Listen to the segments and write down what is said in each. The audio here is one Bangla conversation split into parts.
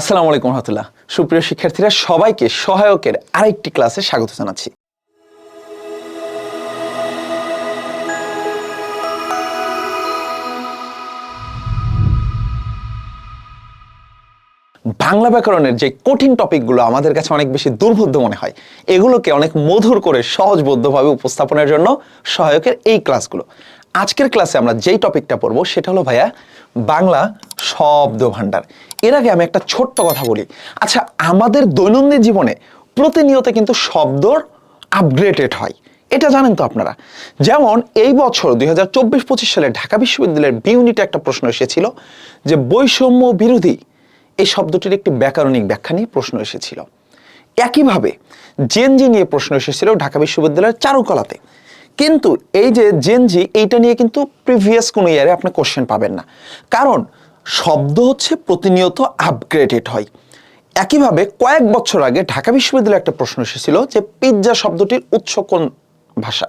আসসালামু আলাইকুম রহমতুল্লাহ। সুপ্রিয় শিক্ষার্থীরা, সবাইকে সহায়কের আরেকটি ক্লাসে স্বাগত জানাচ্ছি। বাংলা ব্যাকরণের যে কঠিন টপিকগুলো আমাদের কাছে অনেক বেশি দুর্বোধ্য মনে হয়, এগুলোকে অনেক মধুর করে সহজবোধ্যভাবে উপস্থাপনের জন্য সহায়কের এই ক্লাসগুলো। আজকের ক্লাসে আমরা যেই টপিকটা পড়ব, সেটা হলো ভাইয়া বাংলা শব্দ ভাণ্ডার এর আগে আমি একটা ছোট্ট কথা বলি। আচ্ছা আমাদের দৈনন্দিন জীবনে প্রতিনিয়ত কিন্তু শব্দর আপগ্রেডেড হয়। এটা জানেন তো আপনারা। যেমন এই বছর দুই হাজার চব্বিশ পঁচিশ সালে ঢাকা বিশ্ববিদ্যালয়ের বি ইউনিটে একটা প্রশ্ন এসেছিল যে বৈষম্য বিরোধী এই শব্দটির একটি ব্যাকরণিক ব্যাখ্যা নিয়ে প্রশ্ন এসেছিল। একইভাবে জেনজি নিয়ে প্রশ্ন এসেছিল ঢাকা বিশ্ববিদ্যালয়ের চারুকলাতে। কিন্তু এই যে জেনজি এইটা নিয়ে কিন্তু প্রিভিয়াস কোনো ইয়ারে আপনি কোশ্চেন পাবেন না। কারণ শব্দ হচ্ছে প্রতিনিয়ত আপগ্রেডেড হয়। একইভাবে কয়েক বছর আগে ঢাকা বিশ্ববিদ্যালয়ে একটা প্রশ্ন এসেছিল যে পিৎজা শব্দটির উৎস কোন ভাষা?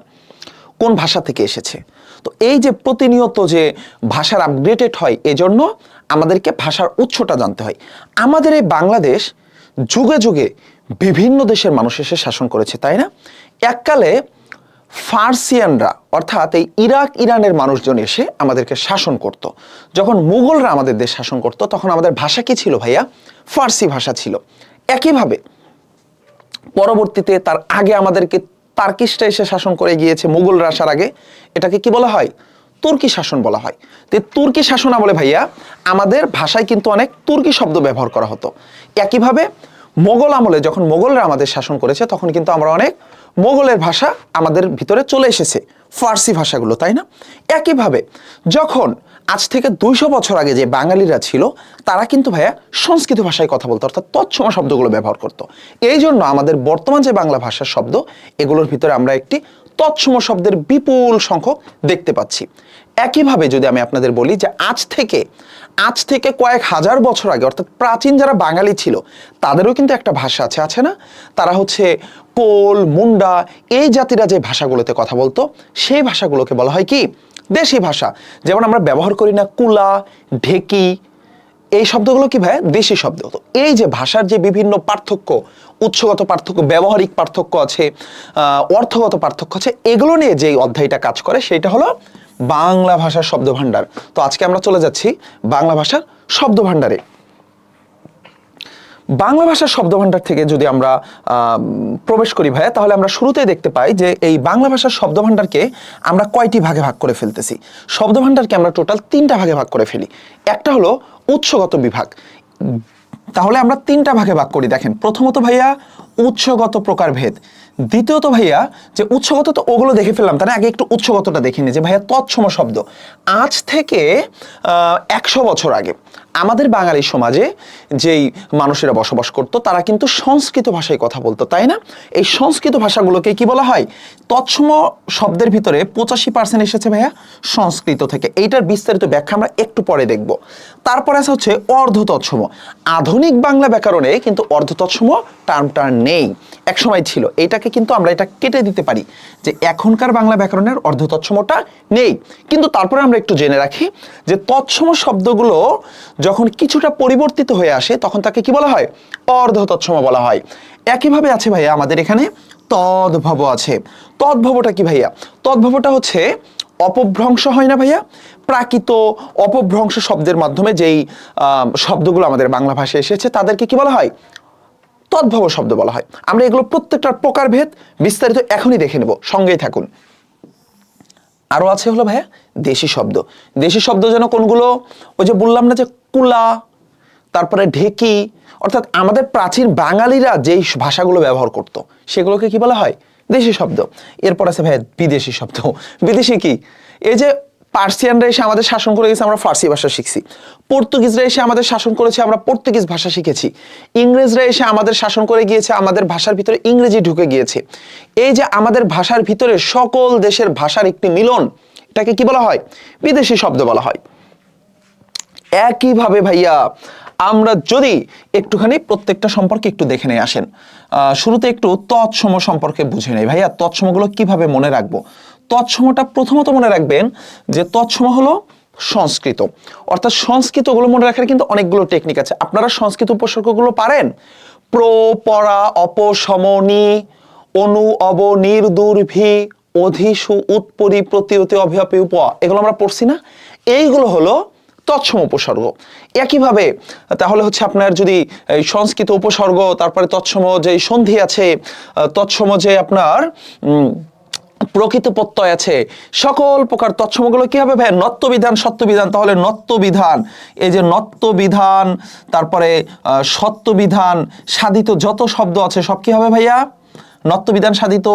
কোন ভাষা থেকে এসেছে? তো এই যে প্রতিনিয়ত যে ভাষার আপগ্রেডেড হয়, এজন্য আমাদেরকে ভাষার উৎসটা জানতে হয়। আমাদের এই বাংলাদেশ যুগে যুগে বিভিন্ন দেশের মানুষ এসে শাসন করেছে, তাই না? এককালে ফার্সিয়ানরা, অর্থাৎ এই ইরাক, ইরানের মানুষজন এসে আমাদেরকে শাসন করত। যখন মুঘলরা আমাদের দেশ শাসন করত, তখন আমাদের ভাষা কি ছিল ভাইয়া? ফার্সি ভাষা ছিল। একইভাবে পরবর্তীতে তার আগে আমাদেরকে তার্কিশটা এসে শাসন করে গিয়েছে, মুঘলরা আসার আগে। এটাকে কি বলা হয়? তুর্কি শাসন বলা হয়। তো তুর্কি শাসন আমলে ভাইয়া, আমাদের ভাষায় কিন্তু অনেক তুর্কি শব্দ ব্যবহার করা হতো। একইভাবে মোগল আমলে যখন মোগলরা আমাদের শাসন করেছে, তখন কিন্তু আমরা অনেক মোগলের ভাষা আমাদের ভিতরে চলে এসেছে, ফার্সি ভাষাগুলো, তাই না? একইভাবে যখন আজ থেকে দুইশো বছর আগে যে বাঙালিরা ছিল, তারা কিন্তু ভাইয়া সংস্কৃত ভাষায় কথা বলতো, অর্থাৎ তৎসম শব্দগুলো ব্যবহার করতো। এই জন্য আমাদের বর্তমান যে বাংলা ভাষার শব্দ, এগুলোর ভিতরে আমরা একটি তৎসম শব্দের বিপুল সংখ্যক দেখতে পাচ্ছি। একইভাবে যদি আমি আপনাদের বলি যে আজ থেকে আজ থেকে কয়েক হাজার বছর আগে, অর্থাৎ প্রাচীন যারা বাঙালি ছিল, তাদেরও কিন্তু একটা ভাষা আছে আছে না? তারা হচ্ছে কোল, মুন্ডা, এই জাতিরা যে ভাষাগুলোতে কথা বলতো, সেই ভাষাগুলোকে বলা হয় কি? দেশি ভাষা। যেমন আমরা ব্যবহার করি না কুলা, ঢেকি, এই শব্দগুলো কি ভাই দেশি শব্দ। তো এই যে ভাষার যে বিভিন্ন পার্থক্য, উৎসগত পার্থক্য, ব্যবহারিক পার্থক্য আছে অর্থগত পার্থক্য আছে, এগুলো নিয়ে যে অধ্যায়টা কাজ করে সেটা হলো বাংলা ভাষার শব্দ ভাণ্ডার তো আজকে আমরা চলে যাচ্ছি বাংলা ভাষার শব্দ ভাণ্ডারে বাংলা ভাষার শব্দভাণ্ডার থেকে যদি আমরা প্রবেশ করি ভাইয়া, তাহলে আমরা শুরুতেই দেখতে পাই যে এই বাংলা ভাষার শব্দভাণ্ডারকে আমরা কয়টি ভাগে ভাগ করে ফেলতেছি? শব্দভাণ্ডারকে আমরা টোটাল তিনটা ভাগে ভাগ করে ফেলি। একটা হলো উৎসগত বিভাগ। তাহলে আমরা তিনটা ভাগে ভাগ করি। দেখেন, প্রথমত ভাইয়া উৎসগত প্রকারভেদ দ্বিতীয়ত ভাইয়া, যে উৎসগত তো ওগুলো দেখে ফেললাম, তার আগে একটু উৎসগতটা দেখে নিই যে ভাইয়া তৎসম শব্দ। আজ থেকে একশো বছর আগে, আমাদের বাঙালি সমাজে যেই মানুষেরা বসবাস করত, তারা কিন্তু সংস্কৃত ভাষায় কথা বলতো, তাই না? এই সংস্কৃত ভাষাগুলোকে কি বলা হয়? তৎসম শব্দের ভিতরে পঁচাশি পার্সেন্ট এসেছে ভাইয়া সংস্কৃত থেকে। এইটার বিস্তারিত ব্যাখ্যা আমরা একটু পরে দেখব। তারপরে আছে হচ্ছে অর্ধ তৎসম আধুনিক বাংলা ব্যাকরণে কিন্তু অর্ধ তৎসম টার্মটা নেই। এক সময় ছিল। এটাকে কিন্তু আমরা এটা কেটে দিতে পারি যে এখনকার বাংলা ব্যাকরণের অর্ধ তৎসমটা নেই। কিন্তু তারপরে আমরা একটু জেনে রাখি যে তৎসম শব্দগুলো যখন কিছুটা পরিবর্তিত হয়ে আসে, তখন তাকে কি বলা হয়? অর্ধ তৎসম বলা হয়। একইভাবে আছে ভাইয়া আমাদের এখানে তদ্ভব আছে। তদ্ভবটা কি ভাইয়া? তদ্ভবটা হচ্ছে অপভ্রংশ হয় না ভাইয়া? প্রাকৃত অপভ্রংশ শব্দের মাধ্যমে যেই শব্দগুলো আমাদের বাংলা ভাষায় এসেছে, তাদেরকে কি বলা হয়? তদ্ভব শব্দ বলা হয়। আমরা এগুলো প্রত্যেকটার প্রকারভেদ বিস্তারিত এখনই দেখে নেব। সঙ্গেই থাকুন। আরও আছে হলো ভাইয়া, দেশি শব্দ। দেশি শব্দ যেন কোনগুলো, ওই যে বললাম না যে কুলা, তারপরে ঢেকি, অর্থাৎ আমাদের প্রাচীন বাঙালিরা যেই ভাষাগুলো ব্যবহার করত, সেগুলোকে কি বলা হয়? দেশি শব্দ। এরপর আছে ভাইয়া বিদেশি শব্দ। বিদেশি কি? এই যে পার্সিয়ানরা এসে আমাদের শাসন করে গেছে, আমরা ফার্সি ভাষা শিখছি। পর্তুগিজরা এসে আমাদের শাসন করেছে, আমরা পর্তুগিজ ভাষা শিখেছি। ইংরেজরা এসে আমাদের শাসন করে গিয়েছে, আমাদের ভাষার ভিতরে ইংরেজি ঢুকে গিয়েছে। এই যে আমাদের ভাষার ভিতরে সকল দেশের ভাষার একটি মিলন, এটাকে কি বলা হয়? বিদেশি শব্দ বলা হয়। একইভাবে ভাইয়া, আমরা যদি একটুখানি প্রত্যেকটা সম্পর্কে একটু দেখে নিয়ে আসেন। শুরুতে একটু তৎসম সম্পর্কে বুঝে নেই। ভাইয়া, তৎসমগুলো কীভাবে মনে রাখব? তৎসমটা প্রথমত মনে রাখবেন যে তৎসম হলো সংস্কৃত। অর্থাৎ সংস্কৃতগুলো মনে রাখার কিন্তু অনেকগুলো টেকনিক আছে। আপনারা সংস্কৃত উপসর্গগুলো পারেন। প্র, পরা অপসমনি অনু, অব নির্দুর্ভি অধিসু উৎপরি প্রতিয়তি, অভিয়াপি, উপ এগুলো আমরা পড়ছি না? এইগুলো হলো তৎসম উপসর্গ। একইভাবে তাহলে হচ্ছে আপনার যদি সংস্কৃত উপসর্গ, তারপরে তৎসম যে সন্ধি আছে তৎসম যে আপনার প্রকৃত প্রত্যয় আছে। সকল প্রকার তৎসমগুলো কি হবে ভাই নত্য বিধান সত্য বিধান তাহলে নত্য বিধান এই যে নত্য বিধান তারপরে আহ, সত্য বিধান সাধিত যত শব্দ আছে সব কি হবে ভাইয়া? নত্য বিধান সাধিত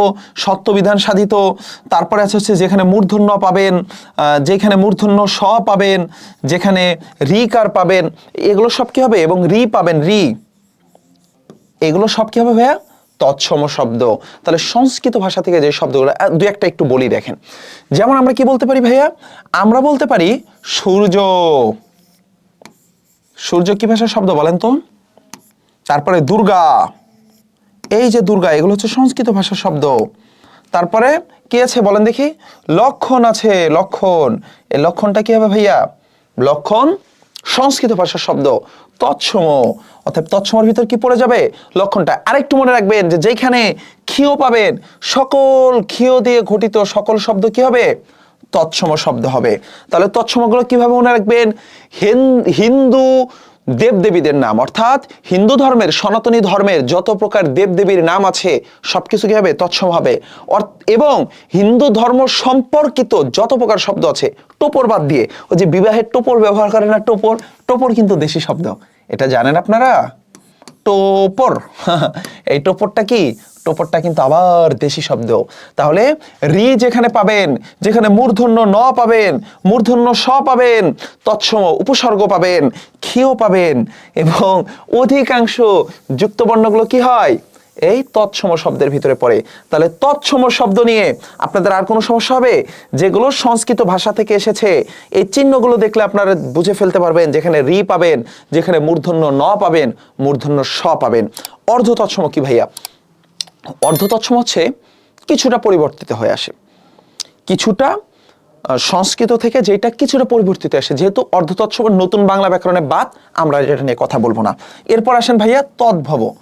সত্য বিধান সাধিত তারপরে আছে হচ্ছে যেখানে মূর্ধন্য পাবেন যেখানে মূর্ধন্য স পাবেন যেখানে রিকার পাবেন এগুলো সব কি হবে? এবং রি পাবেন রি। এগুলো সব কি হবে ভাইয়া? তৎসম শব্দ। তাহলে সংস্কৃত ভাষা থেকে যে শব্দগুলো দু একটা একটু বলি দেখেন। যেমন আমরা কি বলতে পারি ভাইয়া? আমরা বলতে পারি সূর্য। সূর্য কি ভাষার শব্দ বলেন তো? তারপরে দুর্গা। এই যে দুর্গা, এগুলো হচ্ছে সংস্কৃত ভাষার শব্দ। তারপরে কি আছে বলেন দেখি? লক্ষণ আছে, লক্ষণ। এই লক্ষণটা কি হবে ভাইয়া? লক্ষণ সংস্কৃত ভাষার শব্দ তৎসম। অর্থাৎ তৎসমের ভিতর কি পড়ে যাবে? লক্ষণটা আরেকটু মনে রাখবেন যে যেখানে ক্ষীয় পাবেন, সকল ক্ষীয় দিয়ে ঘটিত সকল শব্দ কি হবে? তৎসম শব্দ হবে। তাহলে তৎসমগুলো কীভাবে মনে রাখবেন? হিন্দু দেবদেবীদের নাম। অর্থাৎ হিন্দু ধর্মের, সনাতনী ধর্মের যত প্রকার দেবদেবীর নাম আছে, সবকিছু কি হবে তৎসম হবে? এবং হিন্দু ধর্ম সম্পর্কিত যত প্রকার শব্দ আছে, টোপর বাদ দিয়ে, ওই যে বিবাহের টোপর ব্যবহার করে না টোপর টোপর কিন্তু দেশি শব্দ। এটা জানেন আপনারা? টোপর। এই টোপরটা কি? টোপরটা কিন্তু আবার দেশি শব্দ। তাহলে রি যেখানে পাবেন, যেখানে মূর্ধন্য ন পাবেন, মূর্ধন্য স পাবেন, তৎসম উপসর্গ পাবেন, ক্ষীয় পাবেন এবং অধিকাংশ যুক্তবর্ণগুলো কি হয়? এই তৎসম শব্দের ভিতরে পড়ে। তাহলে তৎসম শব্দ নিয়ে আপনাদের আর কোনো সমস্যা হবে? যেগুলো সংস্কৃত ভাষা থেকে এসেছে, এই চিহ্নগুলো দেখলে আপনারা বুঝে ফেলতে পারবেন যেখানে রি পাবেন, যেখানে মূর্ধন্য ন পাবেন, মূর্ধন্য স পাবেন। অর্ধ তৎসম কি ভাইয়া? অর্ধ হচ্ছে কিছুটা পরিবর্তিত হয়ে আসে। কিছুটা সংস্কৃত থেকে যেটা কিছুটা পরিবর্তিত আসে, যেহেতু অর্ধ তৎসমের নতুন বাংলা ব্যাকরণে বাদ, আমরা এটা নিয়ে কথা বলব না। এরপর আসেন ভাইয়া তদ্ভব।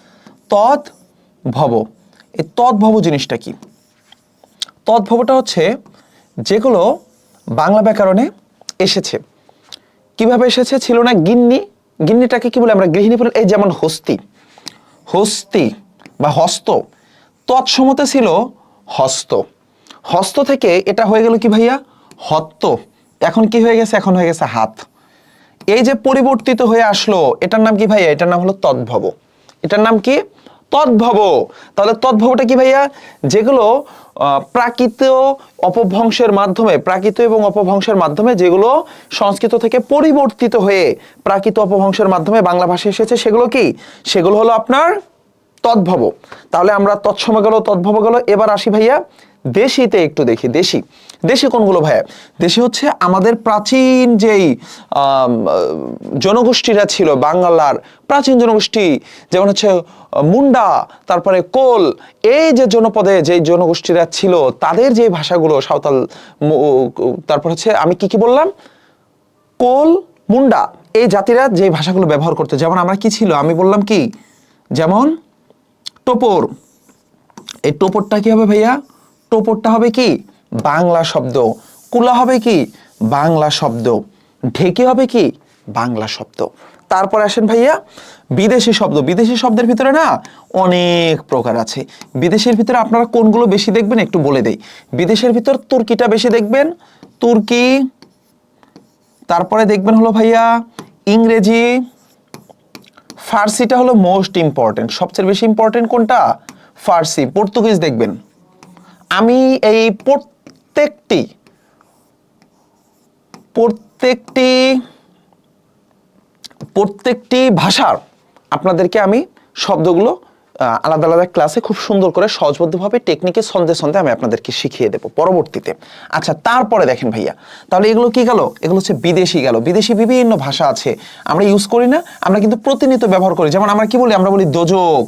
তদ্ভব। এই তদ্ভব জিনিসটা কি? তদ্ভবটা হচ্ছে যেগুলো বাংলা ব্যাকরণে এসেছে। কীভাবে এসেছে? ছিল না গিন্নি। গিন্নিটাকে কি বলে আমরা? গৃহিণী বলে, এই যেমন হস্তি। হস্তি বা হস্ত। তৎসমতে ছিল হস্ত। হস্ত থেকে এটা হয়ে গেল কি ভাইয়া? হত্ত। এখন কি হয়ে গেছে? এখন হয়ে গেছে হাত। এই যে পরিবর্তিত হয়ে আসলো, এটার নাম কি ভাইয়া? এটার নাম হলো তদ্ভব। এটার নাম কি? তদ্ভব। তাহলে তদ্ভবটা কি ভাইয়া? যেগুলো প্রাকৃত অপভ্রংশের মাধ্যমে, প্রাকৃত এবং অপভ্রংশের মাধ্যমে যেগুলো সংস্কৃত থেকে পরিবর্তিত হয়ে প্রাকৃত অপভ্রংশের মাধ্যমে বাংলা ভাষায় এসেছে, সেগুলো কি? সেগুলো হলো আপনার তদ্ভব। তাহলে আমরা তৎসময় গেল, তদ্ভব গেল। এবার আসি ভাইয়া, দেশিতে একটু দেখি, দেশি। দেশি কোনগুলো ভাইয়া? দেশি হচ্ছে আমাদের প্রাচীন যেই জনগোষ্ঠীরা ছিল বাংলার প্রাচীন জনগোষ্ঠী, যেমন হচ্ছে, মুন্ডা, তারপরে কোল, এই যে জনপদে যে জনগোষ্ঠীরা ছিল, তাদের যে ভাষাগুলো, সাঁওতাল তারপর হচ্ছে, আমি কি কি বললাম? কোল, মুন্ডা, এই জাতিরা যে ভাষাগুলো ব্যবহার করতো, যেমন আমরা কি ছিল? আমি বললাম কি? যেমন টোপর। এই টোপরটা কি হবে ভাইয়া? টোপরটা হবে কি? বাংলা শব্দ। কুলা হবে কি? বাংলা শব্দ। ঢেকে হবে কি? বাংলা শব্দ। তারপর আসেন ভাইয়া, বিদেশি শব্দ। বিদেশি শব্দের ভিতরে না অনেক প্রকার আছে। বিদেশের ভিতরে আপনারা কোনগুলো বেশি দেখবেন একটু বলে দেই। বিদেশের ভিতর তুর্কিটা বেশি দেখবেন। তুর্কি, তারপরে দেখবেন হলো ভাইয়া ইংরেজি ফার্সিটা হলো মোস্ট ইম্পর্টেন্ট সবচেয়ে বেশি ইম্পর্টেন্ট কোনটা? ফার্সি। পর্তুগিজ দেখবেন। আমি এই প্রত্যেকটি প্রত্যেকটি প্রত্যেকটি ভাষার আপনাদেরকে আমি শব্দগুলো আলাদা আলাদা ক্লাসে খুব সুন্দর করে সহজবদ্ধভাবে টেকনিকে সন্ধে সন্ধে আমি আপনাদেরকে শিখিয়ে দেবো পরবর্তীতে। আচ্ছা তারপরে দেখেন ভাইয়া, তাহলে এগুলো কি গেল? এগুলো হচ্ছে বিদেশি গেল। বিদেশি বিভিন্ন ভাষা আছে, আমরা ইউজ করি না, আমরা কিন্তু প্রতিনিয়ত ব্যবহার করি। যেমন আমরা কি বলি? আমরা বলি দোজক।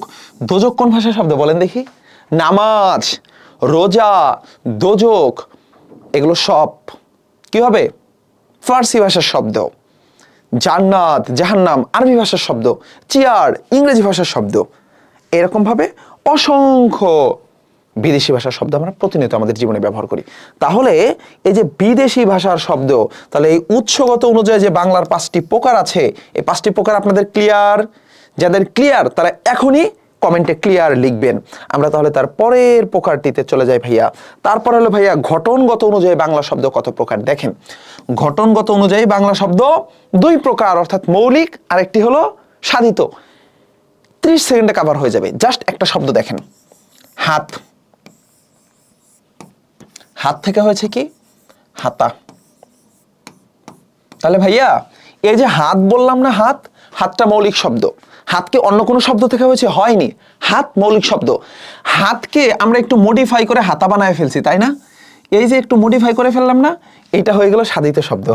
দোজক কোন ভাষার শব্দ বলেন দেখি? নামাজ, রোজা, দোজক, এগুলো সব। কি হবে? ফার্সি ভাষার শব্দ। জান্নাত, জাহান্নাম, আরবি ভাষার শব্দ। চেয়ার, ইংরেজি ভাষার শব্দ। এরকমভাবে অসংখ্য বিদেশি ভাষার শব্দ আমরা প্রতিনিয়ত আমাদের জীবনে ব্যবহার করি। তাহলে এই যে বিদেশি ভাষার শব্দ, তাহলে এই উৎসগত অনুযায়ী যে বাংলার পাঁচটি প্রকার আছে, এই পাঁচটি প্রকার আপনাদের ক্লিয়ার যাদের ক্লিয়ার তারা এখনই কমেন্টে ক্লিয়ার লিখবেন। আমরা তাহলে তার পরের প্রকারটিতে চলে যাই ভাইয়া। তারপর হলো ভাইয়া, ঘটনগত অনুযায়ী বাংলা শব্দ কত প্রকার? দেখেন, ঘটনগত অনুযায়ী বাংলা শব্দ দুই প্রকার, অর্থাৎ মৌলিক আর একটি হলো সাধিত। ত্রিশ সেকেন্ডে কাভার হয়ে যাবে। জাস্ট একটা শব্দ দেখেন। হাত। হাত থেকে হয়েছে কি? হাতা। তাহলে ভাইয়া, এই যে হাত বললাম না হাত, হাতটা মৌলিক শব্দ। হাতকে অন্য কোনো শব্দ থেকে হয়েছে? হয়নি। হাত মৌলিক শব্দ। হাতকে আমরা একটু মডিফাই করে হাতা বানায় ফেলছি, তাই না? এই যে একটু মডিফাই করে ফেললাম না, এটা হয়ে গেল সাধিত শব্দ।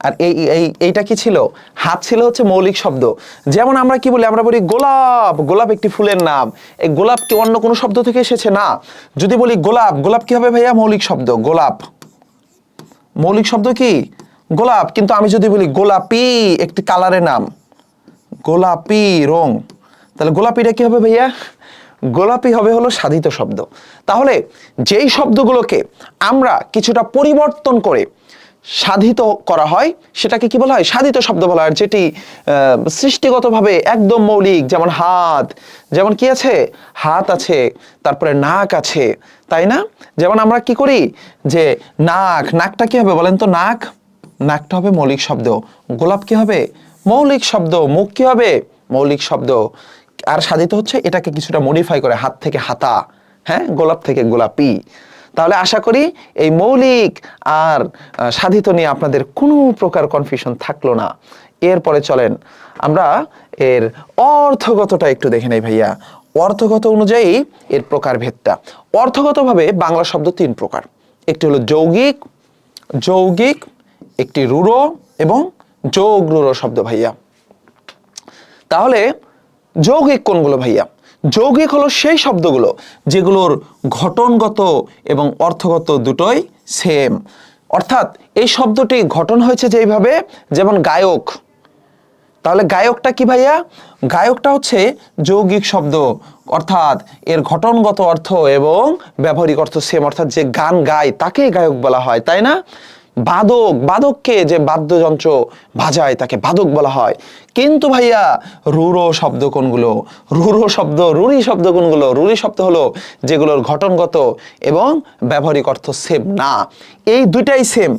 আর এই এই, এইটা কি ছিল? হাত ছিল হচ্ছে মৌলিক শব্দ। যেমন আমরা কি বলি? আমরা বলি গোলাপ। গোলাপ একটি ফুলের নাম। এই গোলাপ কি অন্য কোনো শব্দ থেকে এসেছে? না। যদি বলি গোলাপ গোলাপ কি হবে ভাইয়া? মৌলিক শব্দ। গোলাপ। মৌলিক শব্দ কি? গোলাপ। কিন্তু আমি যদি বলি গোলাপি, একটি কালারের নাম। গোলাপি রং। তাহলে গোলাপিটা কি হবে ভাইয়া? গোলাপি হবে হলো সাধিত শব্দ। তাহলে যেই শব্দগুলোকে আমরা কিছুটা পরিবর্তন করে সাধিত করা হয়, সেটাকে কি বলা হয়? সাধিত শব্দ বলা হয় যেটি সৃষ্টিগতভাবে একদম মৌলিক, যেমন হাত, যেমন কি আছে? হাত আছে, তারপরে নাক আছে, তাই না? যেমন আমরা কি করি? যে নাক, নাকটা কি হবে বলেন তো? নাক, নাকটা হবে মৌলিক শব্দ। গোলাপ কি হবে? মৌলিক শব্দ। মুখ কি হবে? মৌলিক শব্দ। আর সাধিত হচ্ছে এটাকে কিছুটা মডিফাই করে, হাত থেকে হাতা হ্যাঁ? গোলাপ থেকে গোলাপি। তাহলে আশা করি এই মৌলিক আর সাধিত নিয়ে আপনাদের কোনো প্রকার কনফিউশন থাকল না। এরপরে চলেন, আমরা এর অর্থগতটা একটু দেখে নেই ভাইয়া। অর্থগত অনুযায়ী এর প্রকারভেদটা। অর্থগতভাবে বাংলা শব্দ তিন প্রকার। একটি হলো যৌগিক যৌগিক, একটি রুড়ো এবং যোগ রুড়ো শব্দ ভাইয়া। তাহলে যৌগিক কোনগুলো ভাইয়া? যৌগিক হলো সেই শব্দগুলো যেগুলোর ঘটনগত এবং অর্থগত দুটোই সেম অর্থাৎ এই শব্দটি ঘটন হয়েছে যেইভাবে যেমন গায়ক। তাহলে গায়কটা কি ভাইয়া? গায়কটা হচ্ছে যৌগিক শব্দ, অর্থাৎ এর ঘটনগত অর্থ এবং ব্যবহারিক অর্থ সেম অর্থাৎ যে গান গায় তাকে গায়ক বলা হয়, তাই না? বাদক, বাদককে যে বাদ্যযন্ত্র বাজায় তাকে বাদক বলা হয়। কিন্তু ভাইয়া, রুরো শব্দ কোনগুলো? রুরো শব্দ, রুরি শব্দ কোনগুলো? রুরি শব্দ হলো যেগুলোর ঘটনগত এবং ব্যবহারিক অর্থ সেম না। এই দুইটাই সেম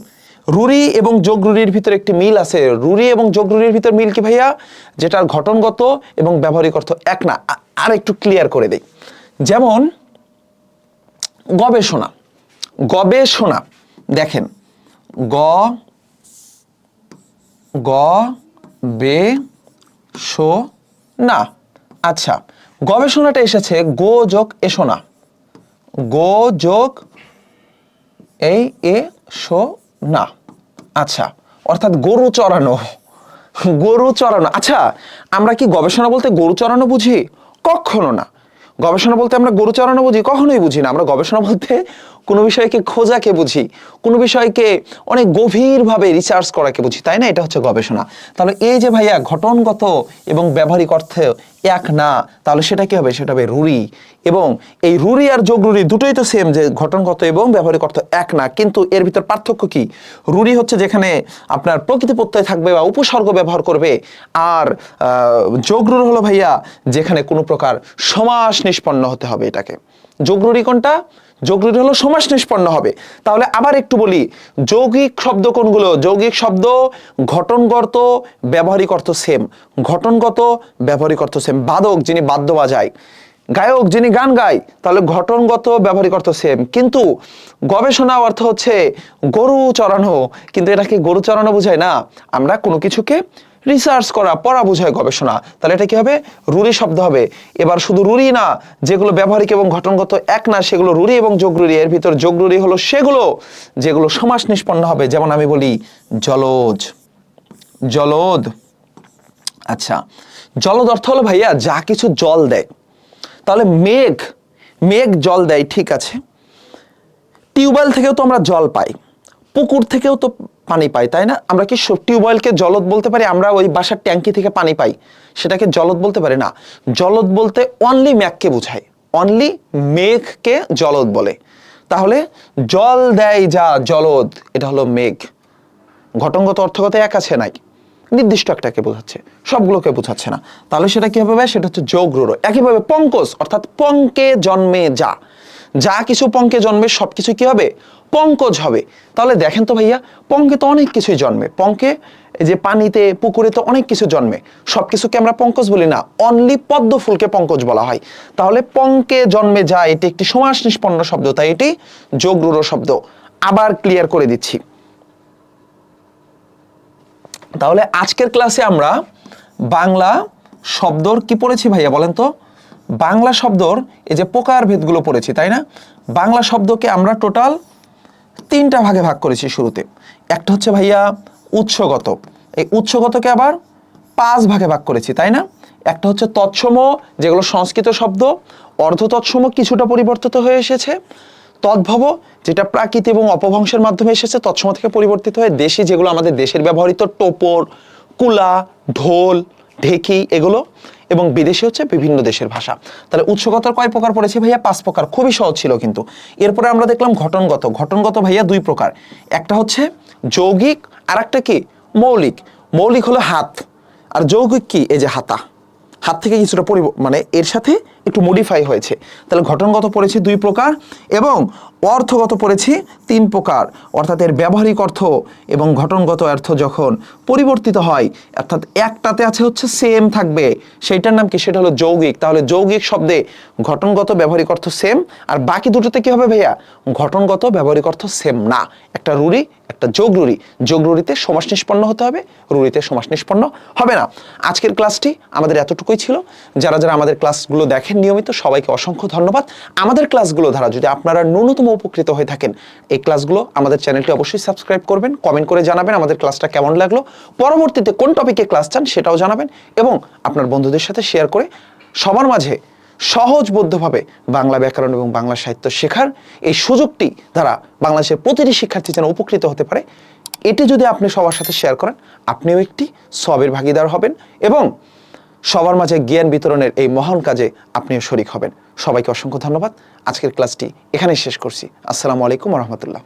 রুরি এবং যোগরুরির ভিতরে একটি মিল আছে। রুরি এবং যোগরুরির ভিতর মিল কি ভাইয়া? যেটার ঘটনগত এবং ব্যবহারিক অর্থ এক না। আর একটু ক্লিয়ার করে দেই। যেমন গবেষণা। গবেষণা। দেখেন গ গ, বে, শো, না। আচ্ছা গবেষণাটা এসেছে গো যোগ এসো না। গো যোগ এই এ, শো না। আচ্ছা অর্থাৎ গরু চড়ানো গরু চড়ানো। আচ্ছা আমরা কি গবেষণা বলতে গরু চড়ানো বুঝি? কখনো না। গবেষণা বলতে আমরা গরু চড়ানো বুঝি? কখনোই বুঝি না। আমরা গবেষণা বলতে কোনো বিষয়কে খোঁজাকে বুঝি কোনো বিষয়কে অনেক গভীরভাবে রিসার্চ করাকে বুঝি তাই না? এটা হচ্ছে গবেষণা। তাহলে এই যে ভাইয়া ঘটনগত এবং ব্যবহারিক অর্থে এক না তাহলে সেটা কি হবে? সেটা হবে রুরি। এবং এই রুরি আর যোগ রুরি দুটোই তো সেম যে ঘটনগত এবং ব্যবহারিক অর্থ এক না কিন্তু এর ভিতর পার্থক্য কি? রুরি হচ্ছে যেখানে আপনার প্রকৃতি প্রত্যয় থাকবে বা উপসর্গ ব্যবহার করবে আর আহ, যোগ রুরি হলো ভাইয়া যেখানে কোনো প্রকার সমাস নিষ্পন্ন হতে হবে এটাকে। যোগ রুরি যৌগিক হলো সমাস নিষ্পন্ন হবে। তাহলে আবার একটু বলি, যৌগিক শব্দ কোনগুলো? যৌগিক শব্দ ঘটনগত ব্যবহারিক অর্থ সেম ঘটনগত ব্যবহারিক অর্থ সেম বাদক যিনি বাদ্য বাজায়। গায়ক যিনি গান গায়, তাহলে ঘটনগত ব্যবহারিক অর্থ সেম কিন্তু গবেষণা অর্থ হচ্ছে গরু চড়ানো। কিন্তু এটা কি গরু চড়ানো বোঝায় না। আমরা কোনো কিছুকে রিসার্চ করা, পড়া বোঝায় গবেষণা। তাহলে এটা কি হবে? রুরি শব্দ হবে। এবার শুধু রুরি না, যেগুলো ব্যবহারিক এবং ঘটনগত এক না, সেগুলো রুরি এবং যোগরুরি এর ভিতর যোগরুরি হলো সেগুলো, যেগুলো সমাস নিষ্পন্ন হবে। যেমন আমি বলি জলজ। জলদ আচ্ছা জলদ অর্থ হলো ভাইয়া যা কিছু জল দেয়। তাহলে মেঘ মেঘ জল দেয়, ঠিক আছে। টিউবওয়েল থেকেও তো আমরা জল পাই। পুকুর থেকেও তো পানি পাই, তাই না? আমরা কি টিউবওয়েলকে জলদ বলতে পারি? আমরা ওই বাসার ট্যাঙ্কি থেকে পানি পাই। সেটাকে জলদ বলতে পারি না। জলদ বলতে অনলি ম্যাককে বোঝায়। অনলি মেঘকে জলদ বলে। তাহলে জল দেয় যা জলদ এটা হলো মেঘ। ঘটনগত অর্থগত এক আছে নাই। নির্দিষ্ট একটাকে বোঝাচ্ছে, সবগুলোকে বোঝাচ্ছে না। তাহলে সেটা কি হবে সেটা হচ্ছে যোগ রূঢ় একইভাবে পঙ্কজ, অর্থাৎ পঙ্কে জন্মে যা। যা কিছু পঙ্কে জন্মে সব কিছু কি হবে? পঙ্কজ হবে। তাহলে দেখেন তো ভাইয়া, পঙ্কে তো অনেক কিছুই জন্মে। পঙ্কে যে পানিতে, পুকুরে তো অনেক কিছু জন্মে। সব কিছুকে আমরা পঙ্কজ বলি না অনলি পদ্ম ফুলকে পঙ্কজ বলা হয়। তাহলে পঙ্কে জন্মে যা, এটি একটি সমাস নিষ্পন্ন শব্দ, তাই এটি যোগ রূঢ় শব্দ। আবার ক্লিয়ার করে দিচ্ছি। তাহলে আজকের ক্লাসে আমরা বাংলা শব্দর কি পড়েছি ভাইয়া বলেন তো? বাংলা শব্দর এই যে প্রকার ভেদগুলো পড়েছি, তাই না? বাংলা শব্দকে আমরা টোটাল তিনটা ভাগে ভাগ করেছি শুরুতে। একটা হচ্ছে ভাইয়া উৎসগত। এই উৎসগতকে আবার পাঁচ ভাগে ভাগ করেছি, তাই না? একটা হচ্ছে তৎসম, যেগুলো সংস্কৃত শব্দ অর্ধ তৎসম কিছুটা পরিবর্তিত হয়ে এসেছে। তদ্ভব, যেটা প্রাকৃত এবং অপভ্রংশের মাধ্যমে এসেছে, তৎসম থেকে পরিবর্তিত হয়ে দেশি, যেগুলো আমাদের দেশের ব্যবহৃত টোপর, কুলা, ঢোল, ঢেকি, এগুলো এবং বিদেশে হচ্ছে বিভিন্ন দেশের ভাষা। তাহলে উৎসগতর কয় প্রকার পড়েছে ভাইয়া? পাঁচ প্রকার। খুবই সহজ ছিল কিন্তু। এরপরে আমরা দেখলাম ঘটনগত। ঘটনগত ভাইয়া দুই প্রকার। একটা হচ্ছে যৌগিক আর একটা কি? মৌলিক। মৌলিক হলো হাত। আর যৌগিক কি? এই যে হাতা। হাত থেকে কিছুটা পরি মানে এর সাথে একটু মডিফাই হয়েছে। তাহলে ঘটনগত পড়েছি দুই প্রকার এবং অর্থগত পড়েছি তিন প্রকার। অর্থাৎ এর ব্যবহারিক অর্থ এবং ঘটনগত অর্থ যখন পরিবর্তিত হয়, অর্থাৎ একটাতে আছে হচ্ছে সেম থাকবে। সেইটার নাম কি? সেটা হলো যৌগিক। তাহলে যৌগিক শব্দে ঘটনগত ব্যবহারিক অর্থ সেম আর বাকি দুটোতে কি হবে ভাইয়া? ঘটনগত ব্যবহারিক অর্থ সেম না। একটা রুড়ি, একটা যোগ রুড়ি। যোগ রুড়িতে সমাস নিষ্পন্ন হতে হবে, রুড়িতে সমাস নিষ্পন্ন হবে না। আজকের ক্লাসটি আমাদের এতটুকুই ছিল। যারা যারা আমাদের ক্লাসগুলো দেখেন নিয়মিত সবাইকে অসংখ্য ধন্যবাদ। আমাদের ক্লাসগুলো দ্বারা যদি আপনারা ন্যূনতম উপকৃত হয়ে থাকেন, এই ক্লাসগুলো আমাদের চ্যানেলটি অবশ্যই সাবস্ক্রাইব করবেন, কমেন্ট করে জানাবেন আমাদের ক্লাসটা কেমন লাগল। পরবর্তীতে কোন টপিকে ক্লাস চান সেটাও জানাবেন এবং আপনার বন্ধুদের সাথে শেয়ার করে সবার মাঝে সহজবদ্ধভাবে বাংলা ব্যাকরণ এবং বাংলা সাহিত্য শেখার এই সুযোগটি দ্বারা বাংলাদেশের প্রতিটি শিক্ষার্থী যেন উপকৃত হতে পারে, এটি যদি আপনি সবার সাথে শেয়ার করেন, আপনিও একটি সবের ভাগিদার হবেন এবং সবার মাঝে জ্ঞান বিতরণের এই মহান কাজে আপনিও শরিক হবেন। সবাইকে অসংখ্য ধন্যবাদ। আজকের ক্লাসটি এখানেই শেষ করছি। আসসালামু আলাইকুম রহমতুল্লাহ।